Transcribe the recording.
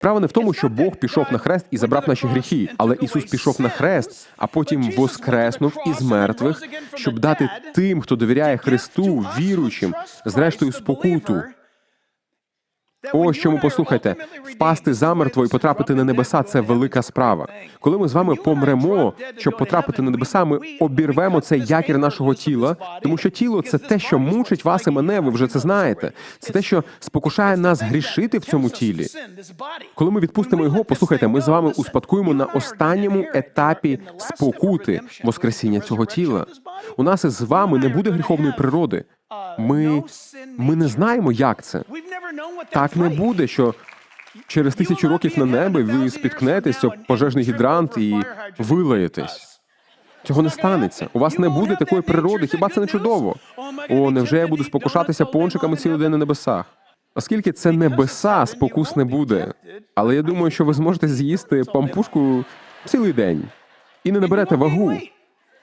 Справа не в тому, що Бог пішов на хрест і забрав наші гріхи, але Ісус пішов на хрест, а потім воскреснув із мертвих, щоб дати тим, хто довіряє Христу, віруючим, зрештою спокуту. Ось чому послухайте, впасти замертво і потрапити на небеса це велика справа. Коли ми з вами помремо, щоб потрапити на небеса, ми обірвемо цей якір нашого тіла, тому що тіло це те, що мучить вас і мене. Ви вже це знаєте. Це те, що спокушає нас грішити в цьому тілі. Коли ми відпустимо його, послухайте, ми з вами успадкуємо на останньому етапі спокути Воскресіння цього тіла. У нас із вами не буде гріховної природи. Ми, ми не знаємо, як це. Так не буде, що через тисячу років на небі ви спіткнетесь об пожежний гідрант і вилаєтесь. Цього не станеться. У вас не буде такої природи. Хіба це не чудово? О, невже я буду спокушатися пончиками цілий день на небесах? Оскільки це небеса, спокус не буде. Але я думаю, що ви зможете з'їсти пампушку цілий день і не наберете вагу.